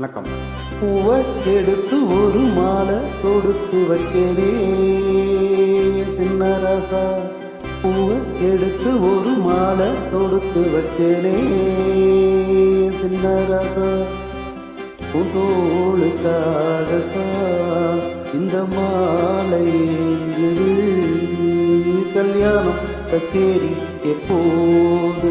வணக்கம். பூவை எடுத்து ஒரு மாலை தொடுத்து வைக்கிறே சின்ன ராசா பூவை எடுத்து ஒரு மாலை தொடுத்து வைக்கிறே சின்ன ராசா புதோளுக்காகத்தான் இந்த மாலை கல்யாணம் கச்சேரி எப்போது?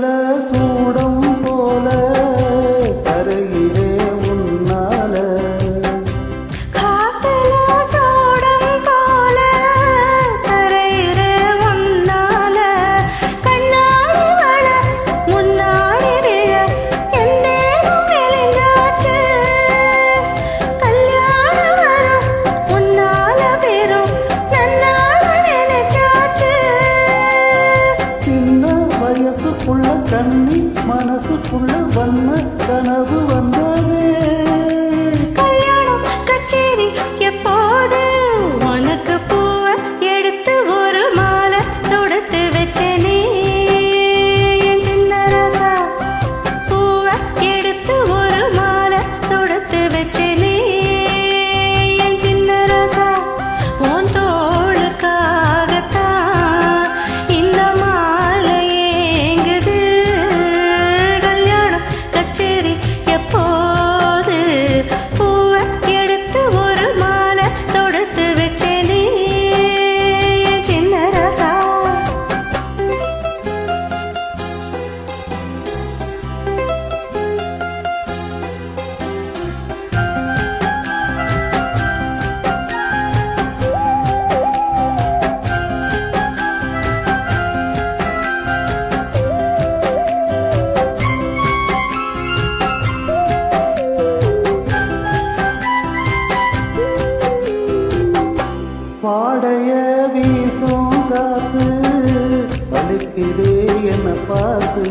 لا سوء கண்ணி மனசுக்குள்ள வண்ண கனவு என்ன பார்த்து